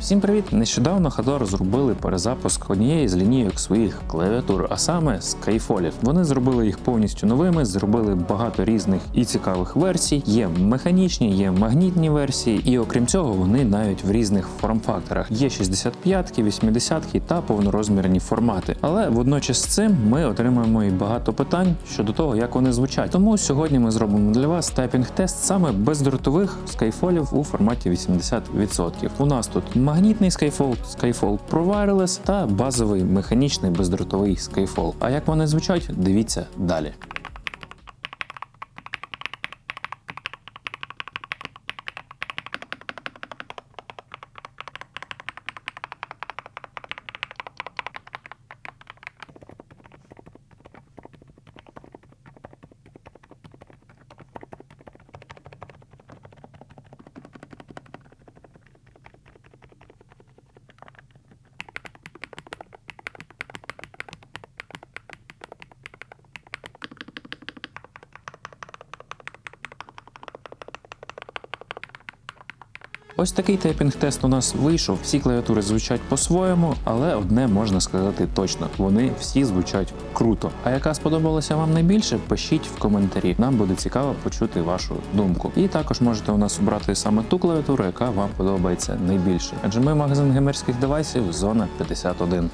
Всім привіт! Нещодавно Хадор зробили перезапуск однієї з лінійок своїх клавіатур, а саме скайфолів. Вони зробили їх повністю новими, зробили багато різних і цікавих версій. Є механічні, є магнітні версії, і окрім цього, вони навіть в різних форм-факторах. Є 65-ки, 80-ки та повнорозмірні формати. Але водночас з цим ми отримаємо і багато питань щодо того, як вони звучать. Тому сьогодні ми зробимо для вас тайпінг-тест саме бездротових скайфолів у форматі 80%. У нас тут магнітний Skyfall, Skyfall Pro Wireless та базовий механічний бездротовий Skyfall. А як вони звучать, дивіться далі. Ось такий тайпінг-тест у нас вийшов. Всі клавіатури звучать по-своєму, але одне можна сказати точно: вони всі звучать круто. А яка сподобалася вам найбільше? Пишіть в коментарі. Нам буде цікаво почути вашу думку. І також можете у нас обрати саме ту клавіатуру, яка вам подобається найбільше. Адже ми магазин геймерських девайсів зона 51.